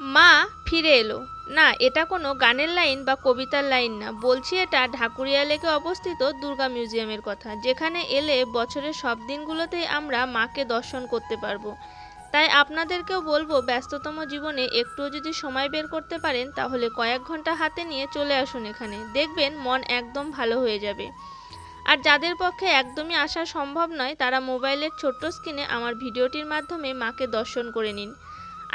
মা ফিরে এলো। না, এটা কোনো গানের লাইন বা কবিতার লাইন না। বলছি এটা ঢাকুরিয়া লেকে অবস্থিত দুর্গা মিউজিয়ামের কথা, যেখানে এলে বছরের সব দিনগুলোতেই আমরা মাকে দর্শন করতে পারব। তাই আপনাদেরকেও বলব, ব্যস্ততম জীবনে একটুও যদি সময় বের করতে পারেন, তাহলে কয়েক ঘণ্টা হাতে নিয়ে চলে আসুন এখানে। দেখবেন মন একদম ভালো হয়ে যাবে। আর যাদের পক্ষে একদমই আসা সম্ভব নয়, তারা মোবাইলের ছোট্ট স্ক্রিনে আমার ভিডিওটির মাধ্যমে মাকে দর্শন করে নিন।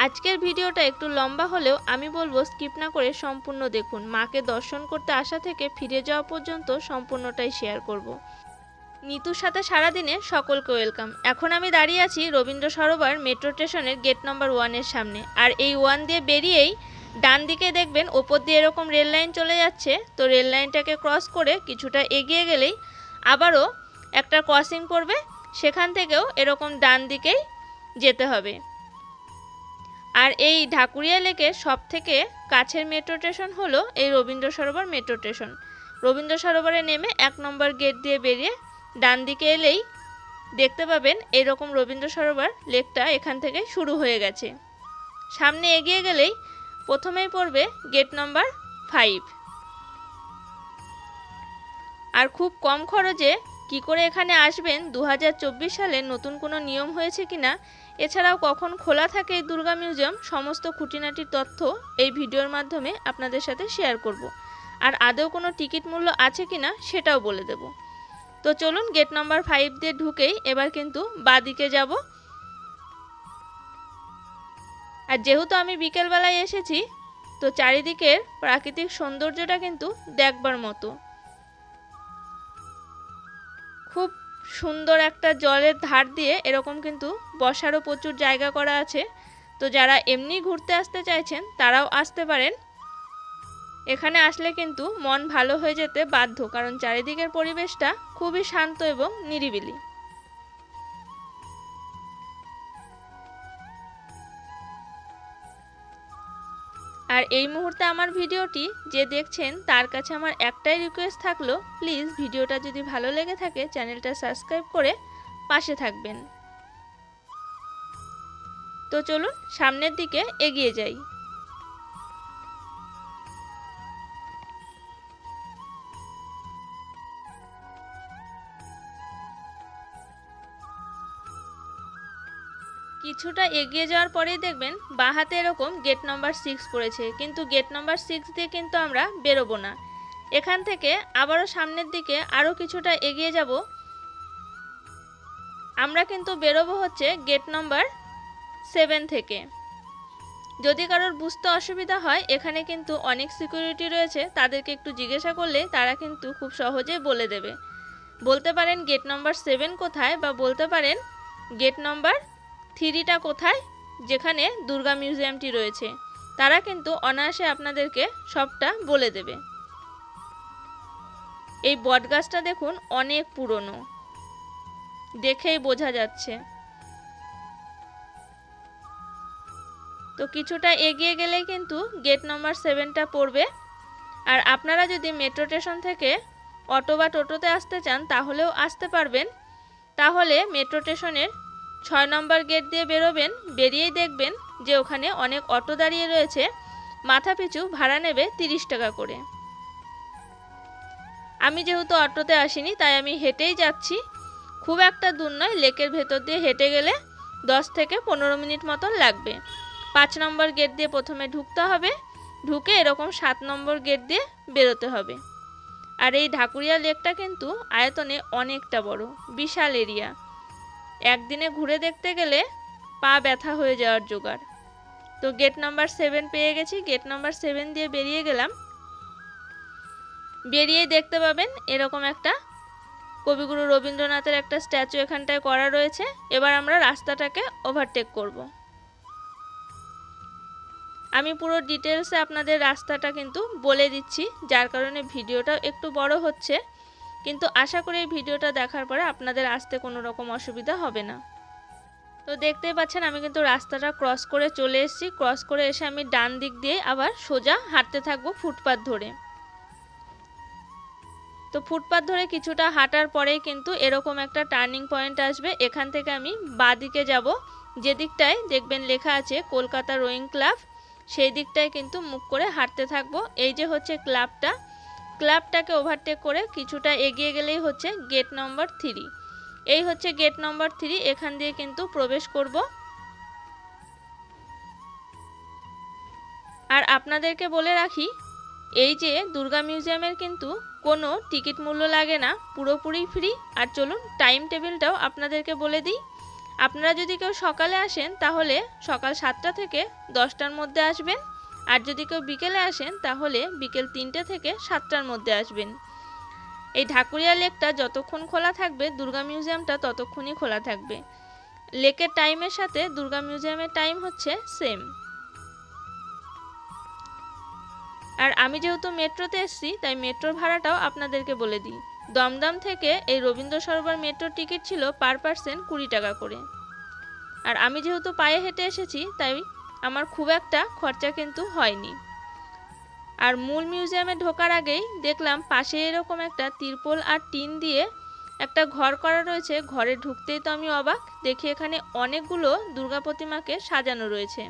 আজকের ভিডিওটা একটু লম্বা হলেও আমি বলব স্কিপ না করে সম্পূর্ণ দেখুন। মাকে দর্শন করতে আসা থেকে ফিরে যাওয়া পর্যন্ত সম্পূর্ণটাই শেয়ার করব। নিতুর সাথে সারাদিনে সকলকে ওয়েলকাম। এখন আমি দাঁড়িয়ে আছি রবীন্দ্র সরোবর মেট্রো স্টেশনের গেট নম্বর ওয়ানের সামনে। আর এই ওয়ান দিয়ে বেরিয়েই ডান দিকে দেখবেন ওপর দিয়ে এরকম রেল লাইন চলে যাচ্ছে। তো রেল লাইনটাকে ক্রস করে কিছুটা এগিয়ে গেলেই আবারও একটা ক্রসিং পড়বে। সেখান থেকেও এরকম ডান দিকেই যেতে হবে। আর এই ঢাকুরিয়া লেকের সব থেকে কাছের মেট্রো স্টেশন হলো এই রবীন্দ্র সরোবর মেট্রো স্টেশন রবীন্দ্র সরোবরে নেমে এক নম্বর গেট দিয়ে বেরিয়ে ডান দিকে এলেই দেখতে পাবেন এরকম রবীন্দ্র সরোবর লেকটা এখান থেকে শুরু হয়ে গেছে। সামনে এগিয়ে গেলেই প্রথমেই পড়বে গেট নম্বর ফাইভ আর খুব কম খরচে কি করে এখানে আসবেন? দু হাজার চব্বিশ সালে নতুন কোনো নিয়ম হয়েছে কিনা? এছাড়াও কখন খোলা থাকে এই দুর্গা মিউজিয়াম, সমস্ত খুঁটিনাটির তথ্য এই ভিডিওর মাধ্যমে আপনাদের সাথে শেয়ার করব। আর আদৌ কোনো টিকিট মূল্য আছে কি না সেটাও বলে দেব। তো চলুন গেট নাম্বার ফাইভ দিয়ে ঢুকেই এবার কিন্তু বাদিকে যাব। আর যেহেতু আমি বিকেলবেলায় এসেছি, তো চারিদিকের প্রাকৃতিক সৌন্দর্যটা কিন্তু দেখবার মতো। খুব সুন্দর একটা জলের ধার দিয়ে এরকম কিন্তু বসারও প্রচুর জায়গা করা আছে। তো যারা এমনি ঘুরতে আসতে চাইছেন, তারাও আসতে পারেন। এখানে আসলে কিন্তু মন ভালো হয়ে যেতে বাধ্য, কারণ চারিদিকের পরিবেশটা খুবই শান্ত এবং নিরিবিলি। আর এই মুহূর্তে আমার ভিডিওটি যে দেখছেন, তার কাছে আমার একটাই রিকোয়েস্ট থাকল প্লিজ ভিডিওটা যদি ভালো লেগে থাকে, চ্যানেলটা সাবস্ক্রাইব করে পাশে থাকবেন। তো চলুন, সামনের দিকে এগিয়ে যাই। কিছুটা এগিয়ে যাওয়ার পরেই দেখবেন বাঁ হাতে এরকম গেট নাম্বার সিক্স পড়েছে। কিন্তু গেট নাম্বার সিক্স দিয়ে কিন্তু আমরা বেরোবো না। এখান থেকে আবারও সামনের দিকে আরও কিছুটা এগিয়ে যাব। আমরা কিন্তু বেরোবো হচ্ছে গেট নাম্বার সেভেন থেকে। যদি কারোর বুঝতে অসুবিধা হয়, এখানে কিন্তু অনেক সিকিউরিটি রয়েছে, তাদেরকে একটু জিজ্ঞাসা করলে তারা কিন্তু খুব সহজেই বলে দেবে। বলতে পারেন গেট নাম্বার সেভেন কোথায় বা বলতে পারেন গেট নাম্বার থ্রিটা কোথায়? যেখানে দুর্গা মিউজিয়ামটি রয়েছে। তারা কিন্তু অনায়াসে আপনাদেরকে সবটা বলে দেবে। এই বটগাছটা দেখুন অনেক পুরনো। দেখেই বোঝা যাচ্ছে। তো কিছুটা এগিয়ে গেলেই কিন্তু গেট নম্বর সেভেনটা পড়বে। আর আপনারা যদি মেট্রো স্টেশন থেকে অটো বা টোটোতে আসতে চান, তাহলেও আসতে পারবেন। তাহলে মেট্রো স্টেশনের ছয় নম্বর গেট দিয়ে বেরোবেন, বেরিয়েই দেখবেন যে ওখানে অনেক অটো দাঁড়িয়ে রয়েছে। মাথা পিছু ভাড়া নেবে তিরিশ টাকা করে। আমি যেহেতু অটোতে আসিনি, তাই আমি হেঁটেই যাচ্ছি। খুব একটা দূর নয়, লেকের ভেতর দিয়ে হেঁটে গেলে দশ থেকে পনেরো মিনিট মতন লাগবে। পাঁচ নম্বর গেট দিয়ে প্রথমে ঢুকতে হবে। ঢুকে এরকম সাত নম্বর গেট দিয়ে বেরোতে হবে। আর এই ঢাকুরিয়া লেকটা কিন্তু আয়তনে অনেকটা বড়, বিশাল এরিয়া। একদিনে ঘুরে দেখতে গেলে পা ব্যথা হয়ে যাওয়ার জোগাড়। তো গেট নাম্বার সেভেন পেয়ে গেছি। গেট নাম্বার সেভেন দিয়ে বেরিয়ে গেলাম। বেরিয়েই দেখতে পাবেন এরকম একটা কবিগুরু রবীন্দ্রনাথের একটা স্ট্যাচু এখানটায় করা রয়েছে। এবার আমরা রাস্তাটাকে ওভারটেক করব। আমি পুরো ডিটেলসে আপনাদের রাস্তাটা কিন্তু বলে দিচ্ছি। যার কারণে ভিডিওটা একটু বড় হচ্ছে। কিন্তু আশা করি এই ভিডিওটা দেখার পরে আপনাদের আসতে কোনো রকম অসুবিধা হবে না। তো দেখতেই পাচ্ছেন আমি কিন্তু রাস্তাটা ক্রস করে চলে এসেছি। ক্রস করে এসে আমি ডান দিক দিয়ে আবার সোজা হাঁটতে থাকব ফুটপাথ ধরে। তো ফুটপাথ ধরে কিছুটা হাঁটার পরেই কিন্তু এরকম একটা টার্নিং পয়েন্ট আসবে। এখান থেকে আমি বাদিকে যাব। যে দিকটায় দেখবেন লেখা আছে কলকাতা রোয়িং ক্লাব সেই দিকটায় কিন্তু মুখ করে হাঁটতে থাকব। এই যে হচ্ছে ক্লাবটা ক্লাবটাকে ওভারটেক করে কিছুটা এগিয়ে গেলেই হচ্ছে গেট নম্বর থ্রি এই হচ্ছে গেট নম্বর থ্রি এখান দিয়ে কিন্তু প্রবেশ করব। আর আপনাদেরকে বলে রাখি, এই যে দুর্গা মিউজিয়ামের কিন্তু কোনো টিকিট মূল্য লাগে না, পুরোপুরি ফ্রি আর চলুন টাইম টেবিলটাও আপনাদেরকে বলে দিই। আপনারা যদি কেউ সকালে আসেন, তাহলে সকাল সাতটা থেকে দশটার মধ্যে আসবেন। আর যদি কেউ বিকেলে আসেন, তাহলে বিকেল তিনটে থেকে সাতটার মধ্যে আসবেন। এই ঢাকুরিয়া লেকটা যতক্ষণ খোলা থাকবে, দুর্গা মিউজিয়ামটা ততক্ষণই খোলা থাকবে। লেকের টাইমের সাথে দুর্গা মিউজিয়ামের টাইম হচ্ছে সেম। আর আমি যেহেতু মেট্রোতে এসেছি, তাই মেট্রোর ভাড়াটাও আপনাদেরকে বলে দিই। দমদম থেকে এই রবীন্দ্র সরোবর মেট্রোর টিকিট ছিল পার পার্সেন্ট কুড়ি টাকা করে। আর আমি যেহেতু পায়ে হেঁটে এসেছি, তাই আমার খুব একটা খরচা কিন্তু হয়নি। আর মূল মিউজিয়ামে ঢোকার আগেই দেখলাম পাশে এরকম একটা তিরপল আর টিন দিয়ে একটা ঘর করা রয়েছে। ঘরে ঢুকতেই তো আমি অবাক, দেখি এখানে অনেকগুলো দুর্গা প্রতিমাকে সাজানো রয়েছে।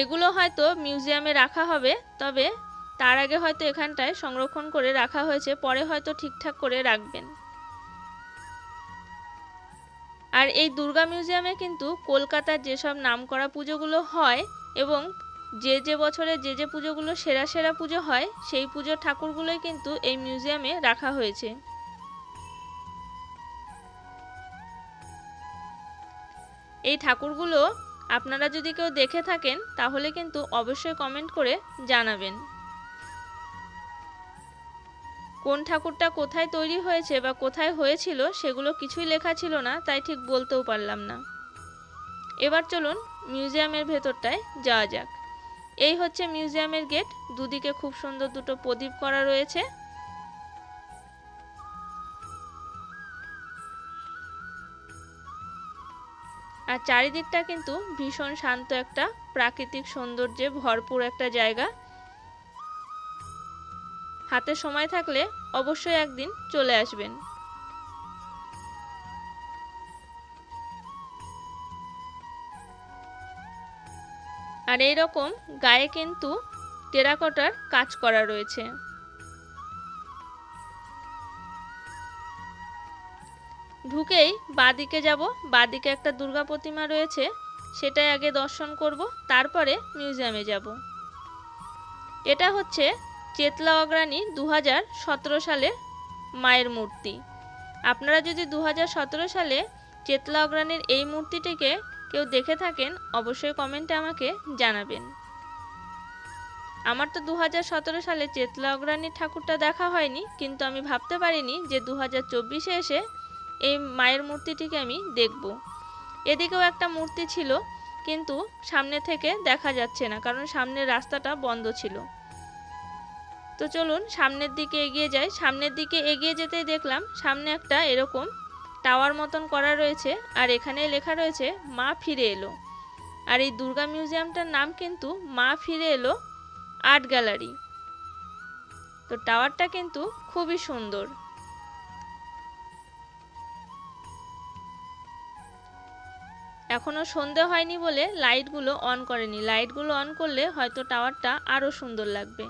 এগুলো হয়তো মিউজিয়ামে রাখা হবে, তবে তার আগে হয়তো এখানটায় সংরক্ষণ করে রাখা হয়েছে, পরে হয়তো ঠিকঠাক করে রাখবেন। আর এই দুর্গা মিউজিয়ামে কিন্তু কলকাতার যেসব নামকরা পুজোগুলো হয় এবং যে যে বছরে যে যে পুজোগুলো সেরা সেরা পুজো হয়, সেই পুজোর ঠাকুরগুলোই কিন্তু এই মিউজিয়ামে রাখা হয়েছে। এই ঠাকুরগুলো আপনারা যদি কেউ দেখে থাকেন, তাহলে কিন্তু অবশ্যই কমেন্ট করে জানাবেন। কোন ঠাকুরটা কোথায় তৈরি হয়েছে বা কোথায় হয়েছিল সেগুলো কিছুই লেখা ছিল না, তাই ঠিক বলতেও পারলাম না। এবার চলুন মিউজিয়ামের ভেতরটায় যাওয়া যাক। এই হচ্ছে মিউজিয়ামের গেট, দুদিকে খুব সুন্দর দুটো প্রদীপ করা রয়েছে। আর চারিদিকটা কিন্তু ভীষণ শান্ত একটা প্রাকৃতিক সৌন্দর্যে ভরপুর একটা জায়গা। হাতে সময় থাকলে অবশ্যই একদিন চলে আসবেন। আর এই রকম গায়ে কিন্তু টেরাকোটার কাজ করা রয়েছে। ঢুকেই বাদিকে যাব, বাদিকে একটা দুর্গা প্রতিমা রয়েছে, সেটাই আগে দর্শন করব, তারপরে মিউজিয়ামে যাব। এটা হচ্ছে চেতলা অগ্রাণী দু হাজার সতেরো সালে মায়ের মূর্তি। আপনারা যদি দু হাজার সতেরো সালে চেতলা অগ্রাণীর এই মূর্তিটিকে কেউ দেখে থাকেন, অবশ্যই কমেন্টে আমাকে জানাবেন। আমার তো দু হাজার সতেরো সালে চেতলা অগ্রাণীর ঠাকুরটা দেখা হয়নি, কিন্তু আমি ভাবতে পারিনি যে দু হাজার এসে এই মায়ের মূর্তিটিকে আমি দেখব। এদিকেও একটা মূর্তি ছিল, কিন্তু সামনে থেকে দেখা যাচ্ছে না, কারণ সামনের রাস্তাটা বন্ধ ছিল। তো চলুন সামনের দিকে এগিয়ে যাই। সামনের দিকে এগিয়ে যেতেই দেখলাম সামনে একটা এরকম টাওয়ার মতন করা রয়েছে আর এখানে লেখা রয়েছে, মা ফিরে এলো। আর এই দুর্গা মিউজিয়ামটার নাম কিন্তু মা ফিরে এলো আর্ট গ্যালারি। তো টাওয়ারটা কিন্তু খুবই সুন্দর। এখনও সন্ধে হয়নি বলে লাইটগুলো অন করেনি। লাইটগুলো অন করলে হয়তো টাওয়ারটা আরও সুন্দর লাগবে।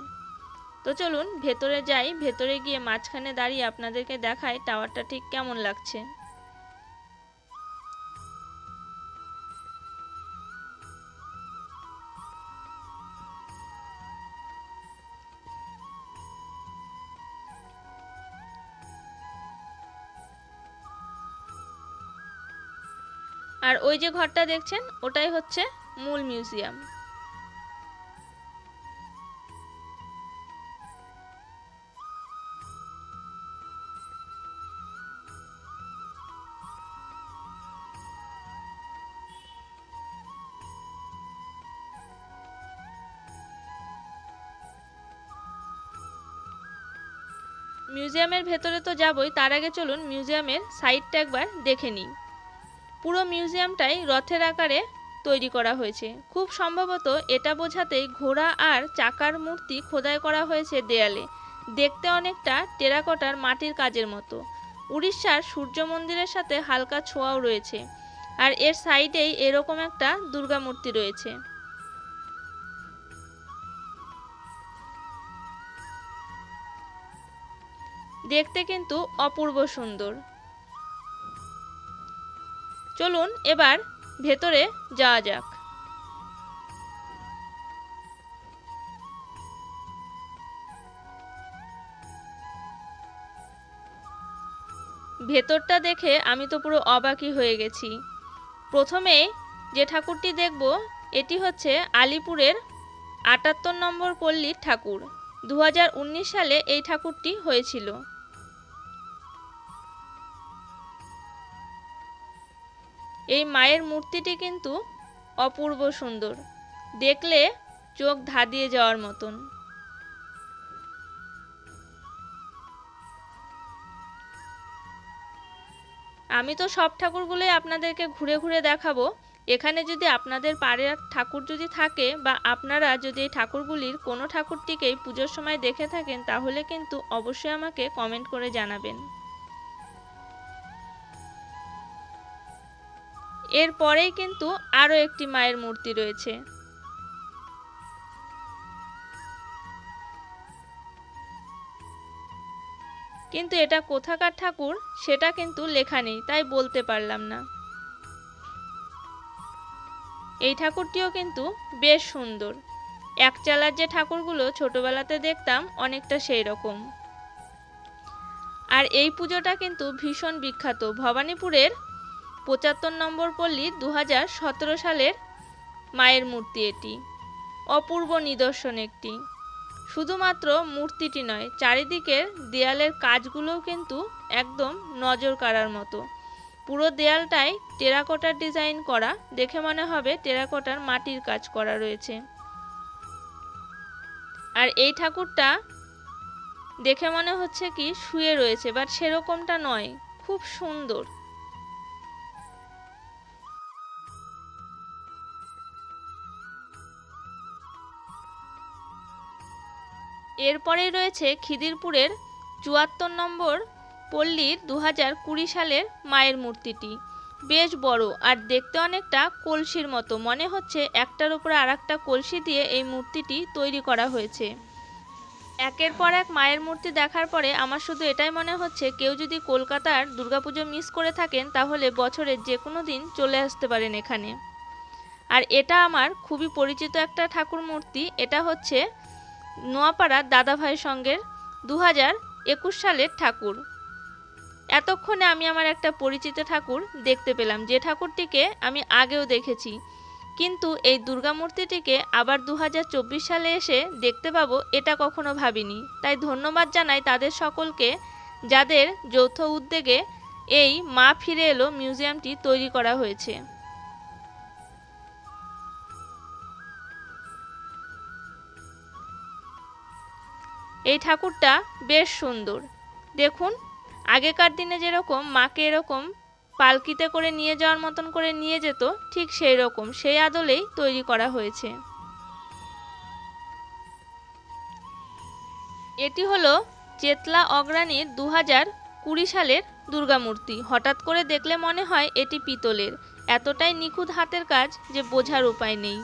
তো চলুন ভেতরে যাই, ভেতরে গিয়ে মাঝখানে দাঁড়িয়ে আপনাদেরকে দেখাই টাওয়ারটা ঠিক কেমন লাগছে। আর ওই যে ঘরটা দেখছেন, ওটাই হচ্ছে মূল মিউজিয়াম। মিউজিয়ামের ভেতরে তো যাবই, তার আগে চলুন মিউজিয়ামের সাইডটা একবার দেখে নিই। পুরো মিউজিয়ামটাই রথের আকারে তৈরি করা হয়েছে। খুব সম্ভবত এটা বোঝাতেই ঘোড়া আর চাকার মূর্তি খোদাই করা হয়েছে দেয়ালে। দেখতে অনেকটা টেরাকোটার মাটির কাজের মতো। উড়িষ্যার সূর্য মন্দিরের সাথে হালকা ছোঁয়াও রয়েছে। আর এর সাইডেই এরকম একটা দুর্গা মূর্তি রয়েছে। দেখতে কিন্তু অপূর্ব সুন্দর। চলুন এবার ভেতরে যাওয়া যাক। ভেতরটা দেখে আমি তো পুরো অবাকই হয়ে গেছি। প্রথমে যে ঠাকুরটি দেখব, এটি হচ্ছে আলিপুরের আটাত্তর নম্বর পল্লীর ঠাকুর। দু হাজার উনিশ সালে এই ঠাকুরটি হয়েছিল। এই মায়ের মূর্তিটি কিন্তু অপূর্ব সুন্দর। দেখলে চোখ ধাঁধিয়ে যাওয়ার মতন। আমি তো সব ঠাকুরগুলোই আপনাদেরকে ঘুরে ঘুরে দেখাবো। এখানে যদি আপনাদের পাড়ার ঠাকুর যদি থাকে বা আপনারা যদি এই ঠাকুরগুলির কোনো ঠাকুরটিকেই পুজোর সময় দেখে থাকেন, তাহলে কিন্তু অবশ্যই আমাকে কমেন্ট করে জানাবেন। এরপরেই কিন্তু আরও একটি মায়ের মূর্তি রয়েছে। কিন্তু এটা কোথাকার ঠাকুর সেটা কিন্তু লেখা নেই, তাই বলতে পারলাম না। এই ঠাকুরটিও কিন্তু বেশ সুন্দর। এক চালার যে ঠাকুরগুলো ছোটবেলাতে দেখতাম অনেকটা সেই রকম আর এই পুজোটা কিন্তু ভীষণ বিখ্যাত। ভবানীপুরের পঁচাত্তর নম্বর পল্লী দু হাজার সতেরো সালের মায়ের মূর্তি এটি। অপূর্ব নিদর্শন একটি। শুধুমাত্র মূর্তিটি নয়, চারিদিকের দেয়ালের কাজগুলোও কিন্তু একদম নজর কাড়ার মতো। পুরো দেয়ালটাই টেরাকোটার ডিজাইন করা, দেখে মনে হবে টেরাকোটার মাটির কাজ করা রয়েছে। আর এই ঠাকুরটা দেখে মনে হচ্ছে কি শুয়ে রয়েছে, বাট সেরকমটা নয়, খুব সুন্দর। এরপরেই রয়েছে খিদিরপুরের চুয়াত্তর নম্বর পল্লীর দু হাজার কুড়ি সালের মায়ের মূর্তিটি। বেশ বড় আর দেখতে অনেকটা কলসির মতো। মনে হচ্ছে একটার উপরে আর একটা কলসি দিয়ে এই মূর্তিটি তৈরি করা হয়েছে। একের পর এক মায়ের মূর্তি দেখার পরে আমার শুধু এটাই মনে হচ্ছে, কেউ যদি কলকাতার দুর্গাপুজো মিস করে থাকেন, তাহলে বছরের যে কোনো দিন চলে আসতে পারেন এখানে। আর এটা আমার খুবই পরিচিত একটা ঠাকুর মূর্তি। এটা হচ্ছে নোয়াপাড়ার দাদাভাইয়ের সঙ্গের দু হাজার একুশ সালের ঠাকুর। এতক্ষণে আমি আমার একটা পরিচিত ঠাকুর দেখতে পেলাম, যে ঠাকুরটিকে আমি আগেও দেখেছি। কিন্তু এই দুর্গা মূর্তিটিকে আবার দু হাজার চব্বিশ সালে এসে দেখতে পাবো এটা কখনো ভাবিনি। তাই ধন্যবাদ জানাই তাদের সকলকে, যাদের যৌথ উদ্যোগে এই মা ফিরে এলো মিউজিয়ামটি তৈরি করা হয়েছে। এই ঠাকুরটা বেশ সুন্দর। দেখুন, আগেকার দিনে যেরকম মাকে এরকম পালকিতে করে নিয়ে যাওয়ার মতন করে নিয়ে যেত, ঠিক সেই রকম সেই আদলেই তৈরি করা হয়েছে। এটি হলো চেতলা অগ্রাণীর দু হাজার কুড়ি সালের দুর্গামূর্তি। হঠাৎ করে দেখলে মনে হয় এটি পিতলের। এতটাই নিখুঁত হাতের কাজ যে বোঝার উপায় নেই।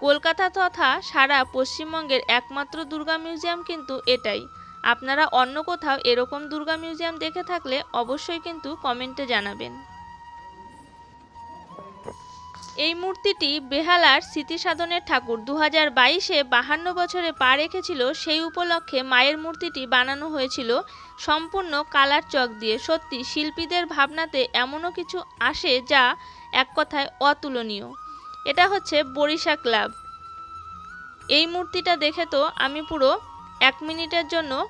কলকাতা তথা সারা পশ্চিমবঙ্গের একমাত্র দুর্গা মিউজিয়াম কিন্তু এটাই। আপনারা অন্য কোথাও এরকম দুর্গা মিউজিয়াম দেখে থাকলে অবশ্যই কিন্তু কমেন্টে জানাবেন। এই মূর্তিটি বেহালার স্মৃতিসাধনের ঠাকুর। দু হাজার বাইশে বাহান্ন বছরে পা রেখেছিল সেই উপলক্ষে মায়ের মূর্তিটি বানানো হয়েছিল সম্পূর্ণ কালার চক দিয়ে। সত্যি শিল্পীদের ভাবনাতে এমনও কিছু আসে যা এক কথায় অতুলনীয়। এটা হচ্ছে বরিশা ক্লাব। এই মূর্তিটা দেখে তো আমি পুরো এক মিনিটের জন্য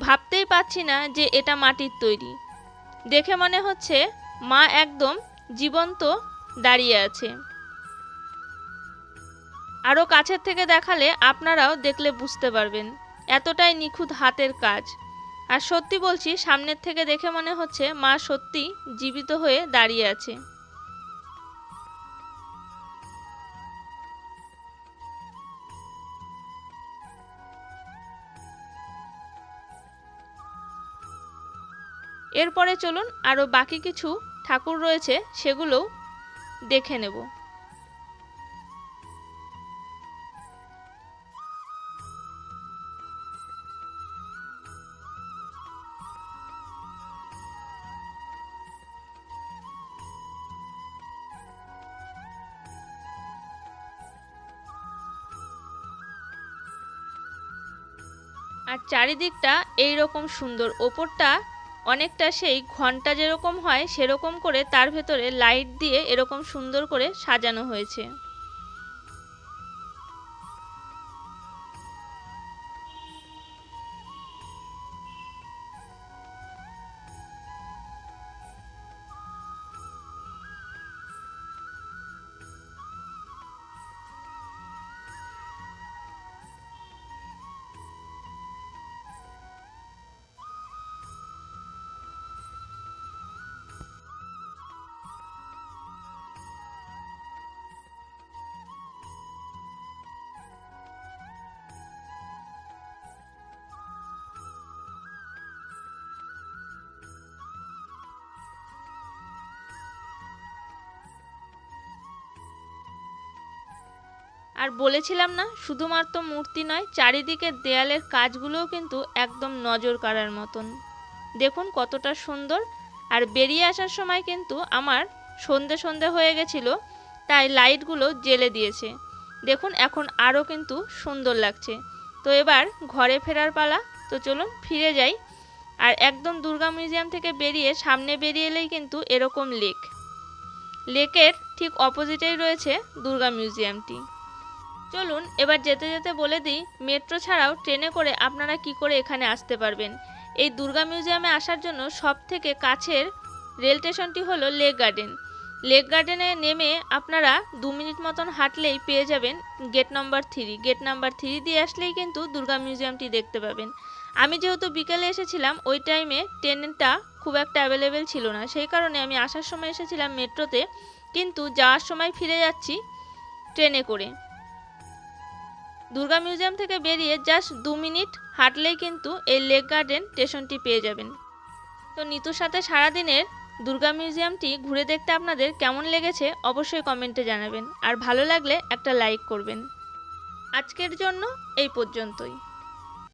ভাবতেই পাচ্ছি না যে এটা মাটির তৈরি। দেখে মনে হচ্ছে মা একদম জীবন্ত দাঁড়িয়ে আছে। আরও কাছের থেকে দেখালে আপনারাও দেখলে বুঝতে পারবেন, এতটাই নিখুঁত হাতের কাজ। আর সত্যি বলছি, সামনের থেকে দেখে মনে হচ্ছে মা সত্যি জীবিত হয়ে দাঁড়িয়ে আছে। এরপরে চলুন আরও বাকি কিছু ঠাকুর রয়েছে সেগুলোও দেখে নেব। আর চারিদিকটা এই রকম সুন্দর। ওপরটা অনেকটা সেই ঘণ্টা যেরকম হয়, সেরকম করে তার ভেতরে লাইট দিয়ে এরকম সুন্দর করে সাজানো হয়েছে। আর বলেছিলাম না, শুধুমাত্র মূর্তি নয় চারিদিকের দেয়ালের কাজগুলোও কিন্তু একদম নজর কাড়ার মতন। দেখুন কতটা সুন্দর। আর বেরিয়ে আসার সময় কিন্তু আমার সন্ধে সন্ধে হয়ে গেছিল, তাই লাইটগুলো জেলে দিয়েছে। দেখুন এখন আরও কিন্তু সুন্দর লাগছে। তো এবার ঘরে ফেরার পালা, তো চলুন ফিরে যাই। আর একদম দুর্গা মিউজিয়াম থেকে বেরিয়ে সামনে বেরিয়ে এলেই কিন্তু এরকম লেক। লেকের ঠিক অপোজিটেই রয়েছে দুর্গা মিউজিয়ামটি। চলুন, এবার যেতে যেতে বলে দিই, মেট্রো ছাড়াও ট্রেনে করে আপনারা কি করে এখানে আসতে পারবেন? এই দুর্গা মিউজিয়ামে আসার জন্য সব থেকে কাছের রেল স্টেশনটি হলো লেক গার্ডেন। লেক গার্ডেনে নেমে আপনারা দু মিনিট মতন হাঁটলেই পেয়ে যাবেন gate number three. Gate number three দিয়ে আসলেই কিন্তু দুর্গা মিউজিয়ামটি দেখতে পাবেন। আমি যেহেতু বিকেলে এসেছিলাম, ওই টাইমে ট্রেনটা খুব একটা অ্যাভেলেবেল ছিল না। সেই কারণে আমি আসার সময় এসেছিলাম মেট্রোতে, কিন্তু যাওয়ার সময় ফিরে যাচ্ছি ট্রেনে করে। দুর্গা মিউজিয়াম থেকে বেরিয়ে জাস্ট দু মিনিট হাঁটলেই কিন্তু এই লেক গার্ডেন স্টেশনটি পেয়ে যাবেন। তো নিতুর সাথে সারাদিনের দুর্গা মিউজিয়ামটি ঘুরে দেখতে আপনাদের কেমন লেগেছে অবশ্যই কমেন্টে জানাবেন। আর ভালো লাগলে একটা লাইক করবেন। আজকের জন্য এই পর্যন্তই।